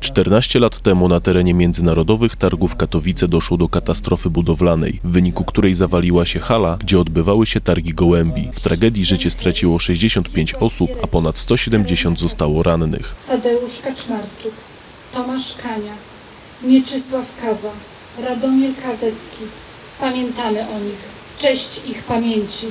14 lat temu na terenie międzynarodowych targów Katowice doszło do katastrofy budowlanej, w wyniku której zawaliła się hala, gdzie odbywały się targi gołębi. W tragedii życie straciło 65 osób, a ponad 170 zostało rannych. Tadeusz Kaczmarczyk, Tomasz Kania, Mieczysław Kawa, Radomir Kardecki. Pamiętamy o nich. Cześć ich pamięci.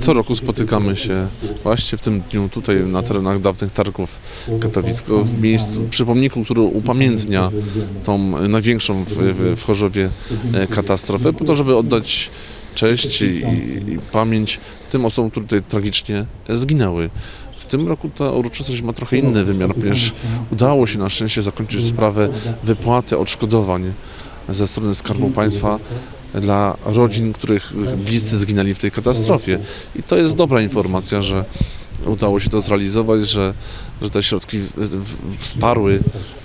Co roku spotykamy się właśnie w tym dniu tutaj na terenach dawnych targów katowickiego w miejscu, przy pomniku, który upamiętnia tą największą w, w, Chorzowie e, katastrofę, po to, żeby oddać cześć i, i pamięć tym osobom, które tutaj tragicznie zginęły. W tym roku ta uroczystość ma trochę inny wymiar, ponieważ udało się na szczęście zakończyć sprawę wypłaty odszkodowań ze strony Skarbu Państwa dla rodzin, których bliscy zginęli w tej katastrofie. I to jest dobra informacja, że udało się to zrealizować, że, że te środki wsparły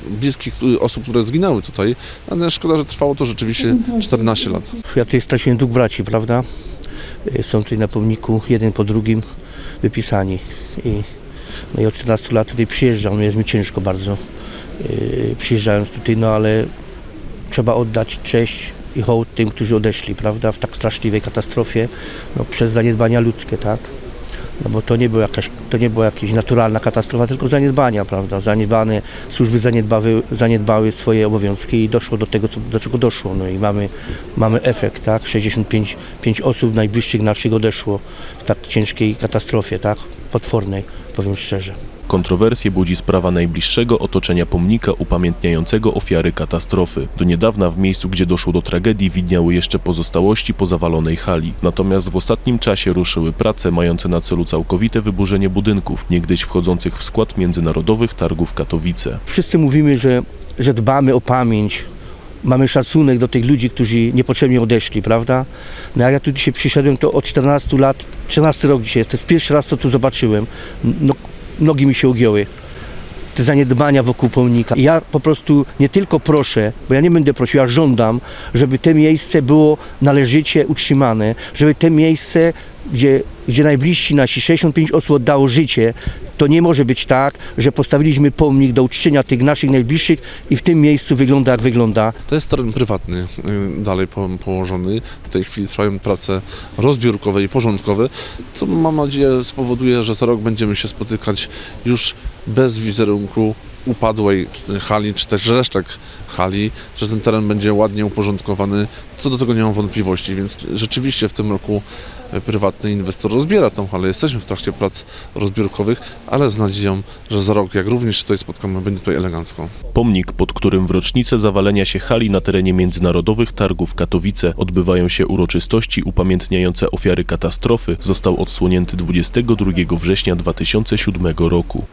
bliskich osób, które zginęły tutaj. Ale szkoda, że trwało to rzeczywiście 14 lat. Ja tutaj straciłem dwóch braci, prawda? Y, Są tutaj na pomniku, jeden po drugim wypisani. I, no i od 14 lat tutaj przyjeżdżam, jest mi ciężko bardzo. Yy, przyjeżdżając tutaj, no ale trzeba oddać cześć i hołd tym, którzy odeszli, prawda? W tak straszliwej katastrofie, no przez zaniedbania ludzkie, tak? No bo to nie, była jakaś, to nie była jakaś naturalna katastrofa, tylko zaniedbania, prawda? Zaniedbane, służby zaniedbały, zaniedbały swoje obowiązki i doszło do tego, co, do czego doszło. No i mamy, mamy efekt, tak? 65 pięć osób najbliższych naszych odeszło w tak ciężkiej katastrofie, tak? Potwornej, powiem szczerze. Kontrowersje budzi sprawa najbliższego otoczenia pomnika upamiętniającego ofiary katastrofy. Do niedawna w miejscu, gdzie doszło do tragedii, widniały jeszcze pozostałości po zawalonej hali. Natomiast w ostatnim czasie ruszyły prace mające na celu całkowite wyburzenie budynków, niegdyś wchodzących w skład międzynarodowych targów Katowice. Wszyscy mówimy, że, że dbamy o pamięć, mamy szacunek do tych ludzi, którzy niepotrzebnie odeszli, prawda? No jak ja tu dzisiaj przyszedłem, to od 14 lat, 14 rok dzisiaj jest, to jest pierwszy raz, co tu zobaczyłem. No, nogi mi się ugięły. Te zaniedbania wokół pomnika. I ja po prostu nie tylko proszę, bo ja nie będę prosił, ja żądam, żeby to miejsce było należycie utrzymane, żeby to miejsce, gdzie, gdzie najbliżsi nasi 65 osób oddało życie, to nie może być tak, że postawiliśmy pomnik do uczczenia tych naszych najbliższych i w tym miejscu wygląda jak wygląda. To jest teren prywatny y, dalej po, położony. W tej chwili trwają prace rozbiórkowe i porządkowe, co mam nadzieję spowoduje, że za rok będziemy się spotykać już bez wizerunku upadłej hali, czy też resztek hali, że ten teren będzie ładnie uporządkowany. Co do tego nie mam wątpliwości, więc rzeczywiście w tym roku y, prywatny inwestor rozbiera tą halę. Jesteśmy w trakcie prac rozbiórkowych, ale z nadzieją, że za rok, jak również tutaj spotkamy, będzie tutaj elegancko. Pomnik, pod którym w rocznicę zawalenia się hali na terenie międzynarodowych targów Katowice odbywają się uroczystości upamiętniające ofiary katastrofy, został odsłonięty 22 września 2007 roku.